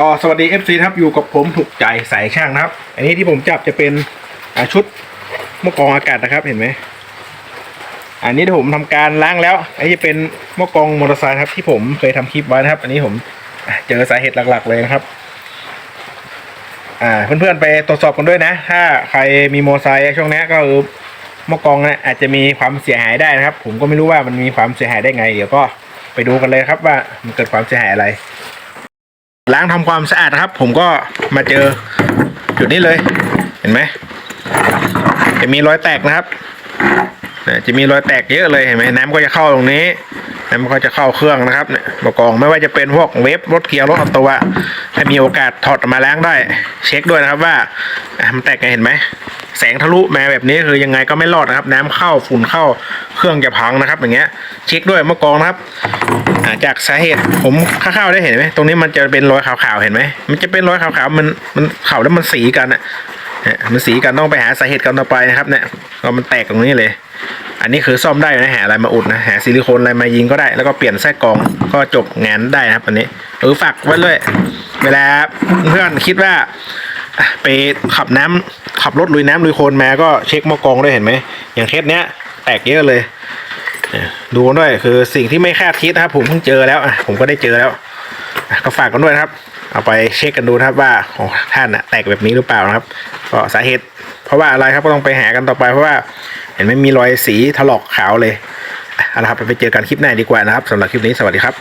ก็สวัสดี FC ครับอยู่กับผมถูกใจสายช่างนะครับ อันนี้ที่ผมจับจะเป็นชุดหม้อกรองอากาศนะครับเห็นไหมอันนี้ที่ผมทำการล้างแล้ว อันนี้จะเป็นหม้อกรองมอเตอร์ไซค์ครับที่ผมเคยทำคลิปไว้นะครับ อันนี้ผมเจอสาเหตุหลักๆเลยนะครับ อ่าเพื่อนๆไปตรวจสอบกันด้วยนะ ถ้าใครมีมอเตอร์ไซค์ช่วงนี้ก็คือหม้อกรองนี่ยอาจจะมีความเสียหายได้นะครับ ผมก็ไม่รู้ว่ามันมีความเสียหายได้ไง เดี๋ยวก็ไปดูกันเลยครับว่ามันเกิดความเสียหายอะไร ล้างทำความสะอาดนะครับ ผมก็มาเจอจุดนี้เลย เห็นไหมจะมีรอยแตกนะครับจะมีรอยแตกเยอะเลยเห็นไหมน้ำก็จะเข้าตรงนี้น้ำก็จะเข้าเครื่องนะครับเนี่ยมากรองไม่ว่าจะเป็นพวกเวฟรถเกียร์รถออโต้อะถ้ามีโอกาสถอดมาล้างได้ เช็คด้วยนะครับว่ามันแตกไงเห็นไหม แสงทะลุมาแบบนี้คือยังไงก็ไม่รอดนะครับ น้ำเข้าฝุ่นเข้าเครื่องจะพังนะครับ อย่างเงี้ยเช็คด้วยมากรองนะครับจากสาเหตุผมคร่าวๆได้เห็นไหมตรงนี้มันจะเป็นรอยขาวๆเห็นไหมมันจะเป็นรอยขาวๆมันมันเข่าแล้วมันสีกันอะมันสีกันต้องไปหาสาเหตุกันต่อไปนะครับเนี่ยก็มันแตกตรงนี้เลย อันนี้คือซ่อมได้นะหาอะไรมาอุดนะหาซิลิโคนอะไรมายิงก็ได้ แล้วก็เปลี่ยนไส้กรองก็จบงานได้นะครับอันนี้หรือฝากไว้เลย เวลาเพื่อนคิดว่า ไปขับน้ำขับรถลุยน้ำลุยโคลนมาก็เช็คหมอกรองด้วยเห็นไหมอย่างเคสเนี้ยแตกเยอะเลยดูกันด้วยคือสิ่งที่ไม่คาดคิดนะครับ ผมเพิ่งเจอแล้วอะผมก็ได้เจอแล้วก็ฝากกันด้วยครับ เอาไปเช็คกันดูนะครับว่าของท่านอะแตกแบบนี้หรือเปล่านะครับ ก็สาเหตุ เพราะว่าอะไรครับก็ต้องไปหากันต่อไปเพราะว่า เห็นไหมมีรอยสีถลอกขาวเลยเอาละครับไปเจอกันคลิปหน้าดีกว่านะครับสำหรับคลิปนี้สวัสดีครับ